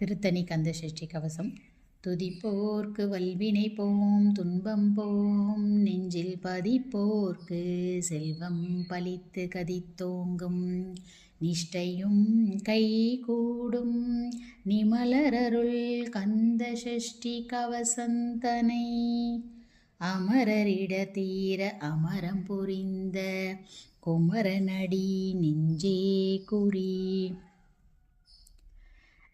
திருத்தணி கந்தசஷ்டி கவசம். துதிப்போர்க்கு வல்வினை போம் துன்பம் போம் நெஞ்சில் பதிப்போர்க்கு செல்வம் பலித்து கதித்தோங்கும். நிஷ்டையும் கை கூடும் நிமலரருள் கந்த சஷ்டி கவசந்தனை அமரரிட தீர அமரம் புரிந்த குமரனடி நெஞ்சே குறி.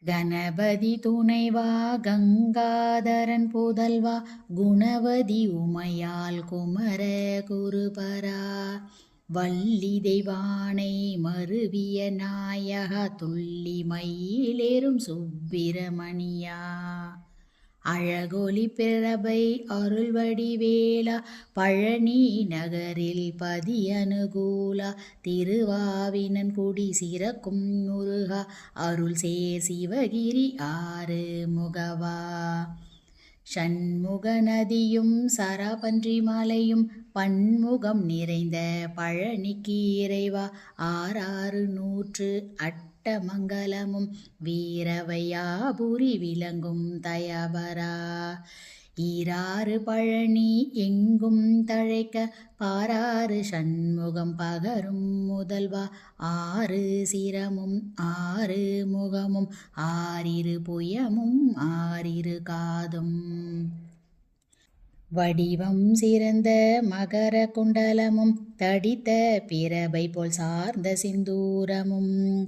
கணபதி துணைவா கங்காதரன் புதல்வா குணவதி உமையால் குமர குருபரா. வள்ளி தெய்வானை மருவிய நாயகா துள்ளி மயிலேறும் சுப்பிரமணியா. அழகொலி பிரபை அருள்வடிவேலா பழனி நகரில் பதி அனுகூலா திருவாவினன் குடி சிறக்கும் முருகா அருள் சேர் சிவகிரி ஆறு முகவா சண்முக நதியும் சராபன்றி மலையும் பன்முகம் நிறைந்த பழனிக்கு இறைவா ஆறாறு நூற்று அட் மங்கலமும் வீரவையாபுரி விளங்கும் தயவரா. ஈராறு பழனி எங்கும் தழைக்க பாராறு சண்முகம் பகரும் முதல்வா. ஆறு சிரமும் ஆறு முகமும் ஆறிரு புயமும் ஆறிரு காதும். வடிவம் சிறந்த மகர குண்டலமும் தடித்த பிறவை போல் சார்ந்த சிந்தூரமும்.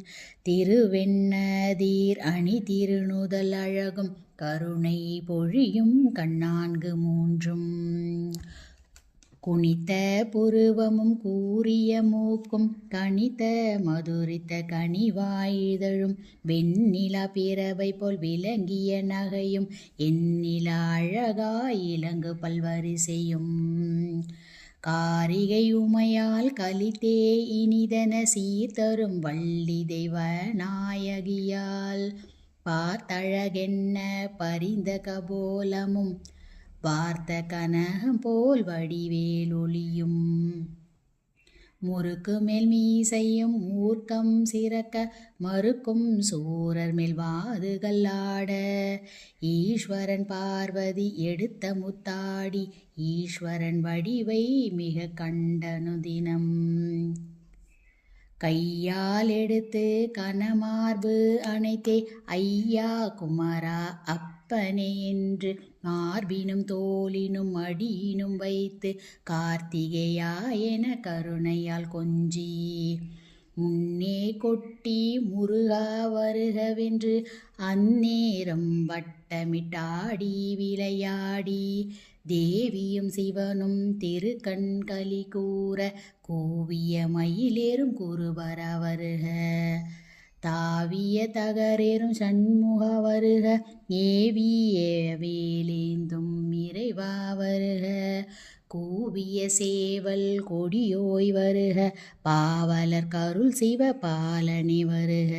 திருவெண்ணதீர் அணி திருநுதல் அழகும் கருணை பொழியும் கண்ணான்கு மூன்றும். குனித்த புருவமும் கூறிய மூக்கும் கனித்த மதுரித்த கனிவாயுதழும் வெண்ணிலா பிறவை போல் விளங்கிய நகையும் எண்ணிலா அழகா இலங்கு பல்வரிசையும். காரிகை உமையால் கலித்தே இனிதன சீர்தரும் வள்ளி தெய்வ நாயகியால் பார்த்தழகென்ன பரிந்த கபோலமும் வார்த்த கனகம் போல் வடிவேலொளியும் முறுக்கு மேல் மீசையும் மூர்க்கம் சிறக்க மறுக்கும் சூரர் மேல் வாதுகள் ஆட. ஈஸ்வரன் பார்வதி எடுத்த முத்தாடி ஈஸ்வரன் வடிவை மிக கண்டனு தினம். கையால் எடுத்து கனமார்பு அணைத்தே ஐயா குமாரா அப்பனே என்று மார்பினும் தோலினும் அடியினும் வைத்து கார்த்திகையாயன கருணையால் கொஞ்சி முன்னே கொட்டி முருகா வருகவென்று அந்நேரம் வட்டமிட்டாடி விளையாடி தேவியும் சிவனும் திருக்கண்களி கூற கூவிய மயிலேறும் குருபர வருக. தாவிய தகரேறும் சண்முக வருக ஏவிய வேலேந்தும் இறைவா வருக. கூவிய சேவல் கொடியோய் வருக பாவலர் கருள் சிவ பாலனி வருக.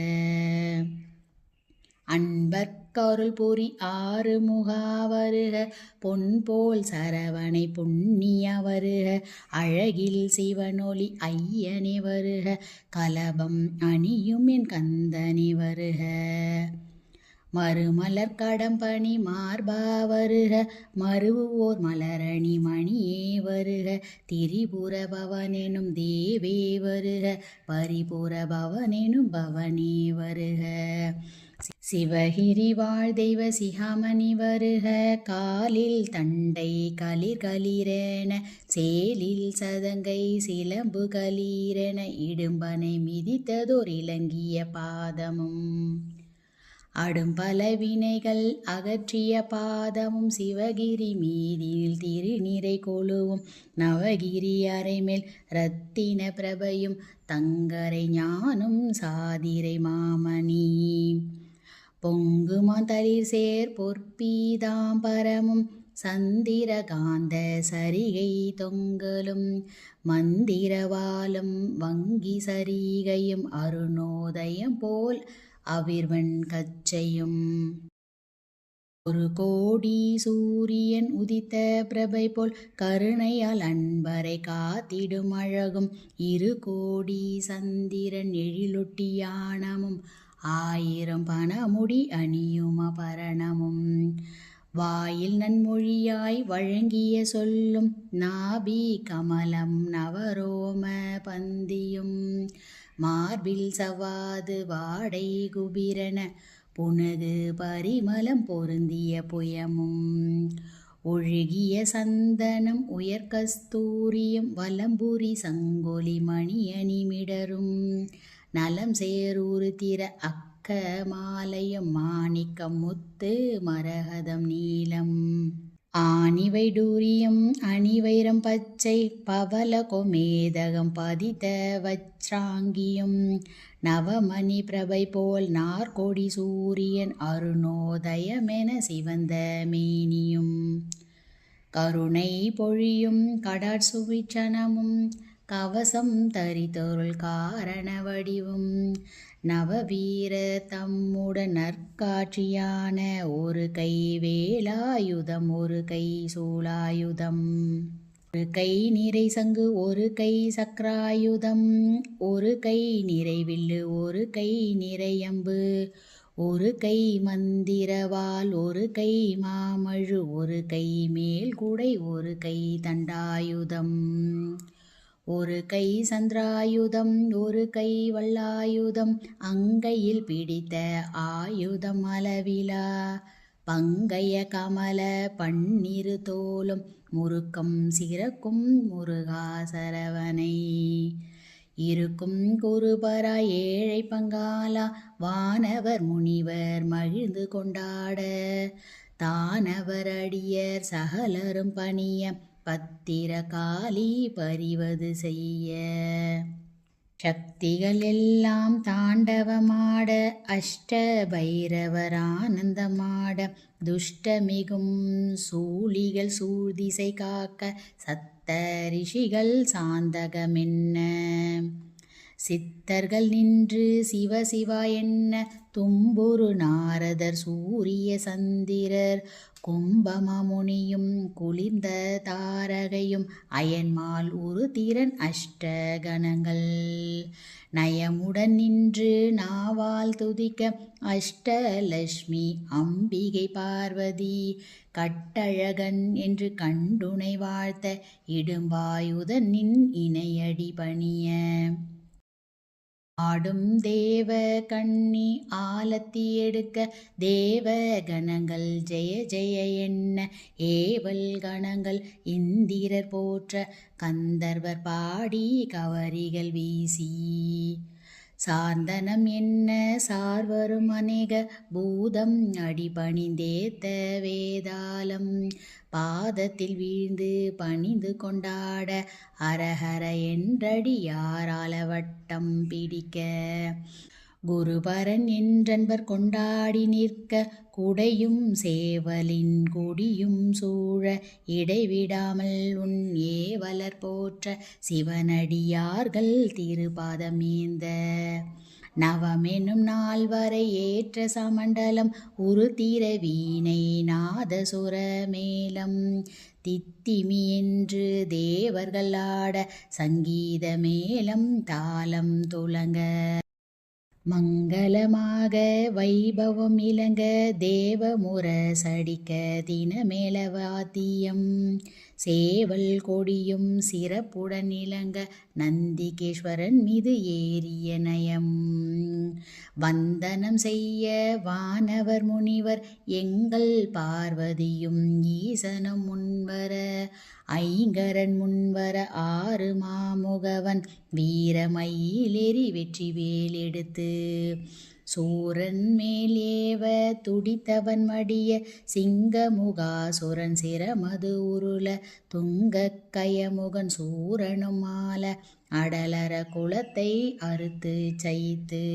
அன்பர் அன்பர்க்கருள் பொறி ஆறு முகாவருக பொன் போல் சரவணை புண்ணிய வருக. அழகில் சிவனொளி ஐயனே வருக. கலபம் அணியும் என் கந்தனி வருக. மறுமலர் கடம்பணி மார்பா வருக. மருவோர் மலரணி மணியே வருக. திரிபுர பவனெனும் தேவே வருக. பரிபுர பவனெனும் பவனே வருக. சிவகிரிவாழ் தெய்வ சிகாமணி வருக காலில் தண்டை களிர் களிரென சேலில் சதங்கை சிலம்பு களீரென இடும்பனை மிதித்ததோர் இலங்கிய பாதமும். அடும் பல வினைகள் அகற்றிய பாதமும் சிவகிரி மீதில் திருநிறை கொழுவும் நவகிரி அறைமேல் ரத்தின பிரபையும் தங்கரை ஞானும் சாதிரை மாமணி. பொங்குமா தளிர் சேர் பொற்பீதாம்பரமும் சந்திரகாந்த சரிகை தொங்கலும் மந்திரவாலும் வங்கி சரிகையும் அருணோதயம் போல் அவிர்வன் கச்சையும். ஒரு கோடி சூரியன் உதித்த பிரபை போல் கருணையால் அன்பரை காத்திடும் அழகும் இரு கோடி சந்திரன் எழிலொட்டியானமும் ஆயிரம் பணமுடி அணியும் அபரணமும் வாயில் நன்மொழியாய் வழங்கிய சொல்லும் நாபி கமலம் நவரோம பந்தியும். மார்பில் சவாது வாடை குபிரன புனது பரிமலம் பொருந்திய புயமும். ஒழுகிய சந்தனம் உயர் கஸ்தூரியும் வலம்புரி சங்கொலி மணியணிமிடரும் நலம் சேரூறு தீர அக்க மாலையம் மாணிக்கம் முத்து மரகதம் நீலம். ஆணிவைடூரியம் அணிவைரம் பச்சை பவல கொமேதகம் பதித்த வச்சாங்கியம். நவமணி பிரபை போல் நார்கொடி சூரியன் அருணோதயமென சிவந்த மேனியும். கருணை பொழியும் கடாட்சுவிச்சனமும் கவசம் தரித்தொருள் காரண வடிவும் நவவீர தம்முட நற்காட்சியான ஒரு கை வேலாயுதம் ஒரு கை சூலாயுதம் ஒரு கை நிறை சங்கு ஒரு கை சக்கராயுதம் ஒரு கை நிறைவில்லு ஒரு கை நிறையம்பு ஒரு கை மந்திரவால் ஒரு கை மாமழு ஒரு கை மேல் குடை ஒரு கை தண்டாயுதம் ஒரு கை சந்திராயுதம் ஒரு கை வல்லாயுதம் அங்கையில் பிடித்த ஆயுதம் அளவிலா. பங்கைய கமல பன்னிரு தோலும் முறுக்கம் சிறக்கும் முருகாசரவனை இருக்கும் குருபரா ஏழை பங்காலா வானவர் முனிவர் மகிழ்ந்து கொண்டாட. தானவர் அடியர் சகலரும் பணிய பத்திரகாளி பறிவது செய்ய. சக்திகள் எல்லாம் தாண்டவமாட அஷ்ட ஆனந்தமாட துஷ்டமிகும் சூழிகள் சூழ்திசை காக்க சத்த ரிஷிகள் சாந்தகமென்ன. சித்தர்கள் நின்று சிவ சிவா என்ன தும்புரு நாரதர் சூரிய சந்திரர் கும்பமமுனியும் குளிர்ந்த தாரகையும் அயன்மால் ஒரு திறன் அஷ்டகணங்கள். நயமுடன் நின்று நாவால் துதிக்க அஷ்டலட்சுமி அம்பிகை பார்வதி. கட்டழகன் என்று கண்டுனை வாழ்த்த இடும்பாயுதன் நின் இணையடி பணிய. ஆடும் தேவ கண்ணி ஆலத்தி எடுக்க தேவ கணங்கள் ஜெய ஜெய என்ன? ஏவல் கணங்கள் இந்திரர் போற்ற கந்தர்வர் பாடி கவரிகள் வீசி. சாந்தனம் என்ன? சார்வரும் அநேக பூதம் அடிபணிந்தேத்த வேதாளம். பாதத்தில் வீழ்ந்து பணிந்து கொண்டாட அரஹர என்றடி யாரால வட்டம் பிடிக்க. குருபரன் என்றன்பர் கொண்டாடி நிற்க குடையும் சேவலின் கொடியும் சூழ இடைவிடாமல் உன் ஏவலர் போற்ற சிவனடியார்கள் திருபாதமேந்த. நவமெனும் நாள் வரை ஏற்ற சமண்டலம் உரு தீர வீணை நாதசுர மேலம் தித்திமி என்று தேவர்கள் ஆட சங்கீத மேலம் தாளம் துலங்க மங்களமாக வைபவம் இலங்க தேவமுர சடிக்க தினமேளவாத்தியம் சேவல் கொடியும் சிறப்புடன் இலங்க நந்திகேஸ்வரன் மீது ஏறிய நயம். வந்தனம் செய்ய வானவர் முனிவர் எங்கள் பார்வதியும் ஈசனும் முன்வர ஐங்கரன் முன்வர ஆறு மாமுகவன். வீரமயிலேறி வெற்றி வேலெடுத்து சூரன் மேலேவ துடித்தவன் மடிய சிங்கமுகாசுரன் சிரமது உருள. துங்கக் கயமுகன் சூரனும் மால அடலர குலத்தை அறுத்து சைத்து.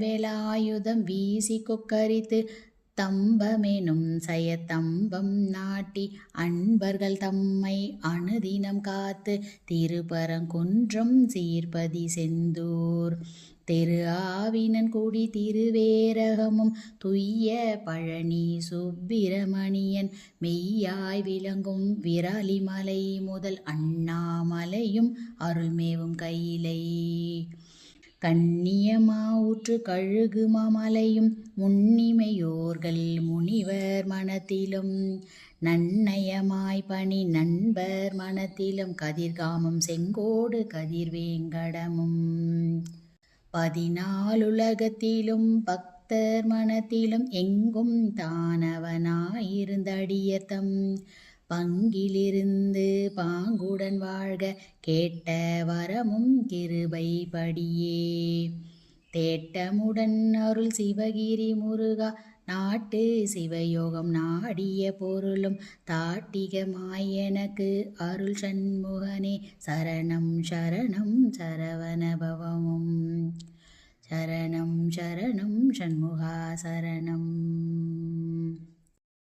வேலாயுதம் வீசி கொக்கரித்து. தம்பமெனும் சயத்தம்பம் நாட்டி அன்பர்கள் தம்மை அணுதினம் காத்து திருப்பரங்குன்றம் சீர்பதி செந்தூர். திரு ஆவினன் குடி திருவேரகமும் துய்ய பழனி சுப்பிரமணியன் மெய்யாய் விளங்கும் விராலிமலை முதல் அண்ணாமலையும் அருள்மேவும் கையிலை. கண்ணியமா ஊற்று கழுகுமா மலையும் முன்னிமையோர்கள் முனிவர் மனத்திலும். நன்னயமாய் பணி நண்பர் மனத்திலும் கதிர்காமம் செங்கோடு கதிர்வேங்கடமும் பதினாலுலகத்திலும் பக்தர் மனத்திலும் எங்கும் தானவனாயிருந்தடியத்தம் பங்கிலிருந்து பாங்குடன் வாழ்க கேட்ட வரமும் கிருபை படியே. தேட்டமுடன் அருள் சிவகிரி முருகா நாட்டு சிவயோகம் நாடிய பொருளும் தாட்டிகமாய் எனக்கு அருள் சண்முகனே சரணம் சரணம் சரவணபவமும். சரணம் சரணம் சண்முகா சரணம்.